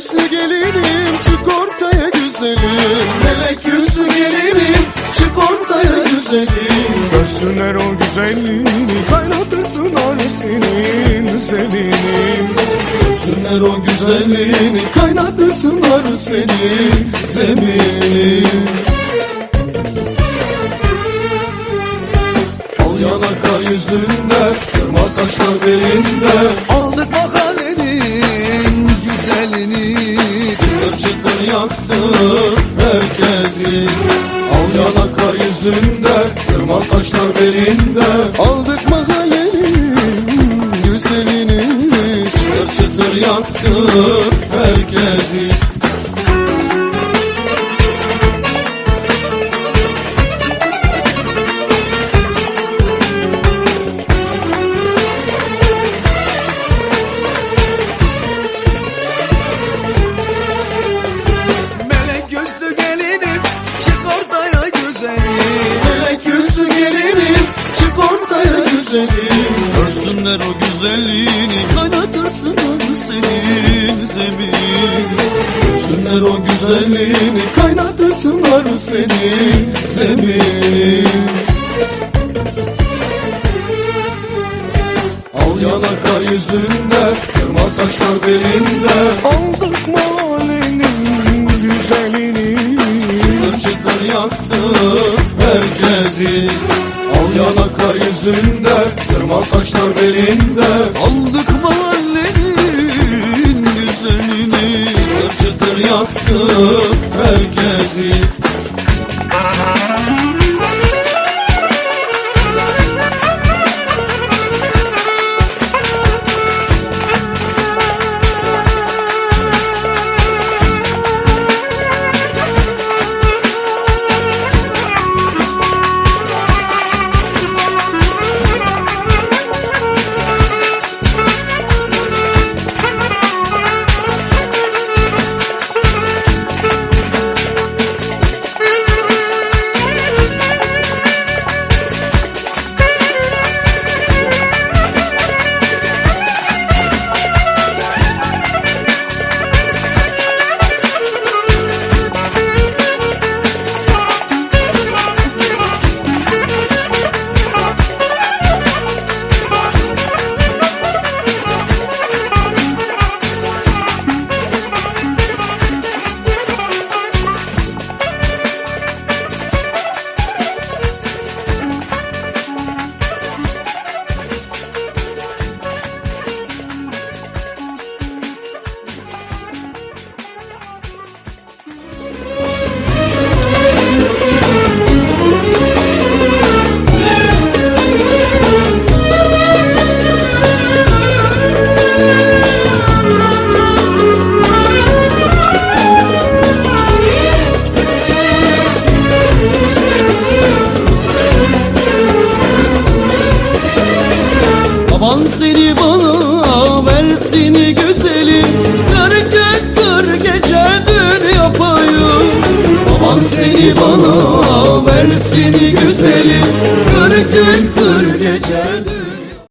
yüzlü gelinim çık ortaya güzelim. Melek yüzlü gelinim çık ortaya güzelim. Görsünler o güzelliğini kaynatırsın aresinin zelini Görsünler o güzelliğini kaynatırsın aresinin zemini Al yanaklar yüzünde sırma saçlar belinde. Yüzünde Sırma saçlar belinde. Aldık mahallenin güzelini Çıtır çıtır yaktı herkesi zemin Görsünler o güzelliğini kaynatırsınlar senin zemin? Al yanaka yüzünde sırma saçlar belinde. Aldık mahallenin güzelini. Çıtır çıtır yaktı herkesi. Al yanaka yüzünde sırma saçlar belinde. Aldık mahallenin yaktı Baban seni bana versin güzelim. Kır gök kır gece dün yapayım. Baban seni bana versin güzelim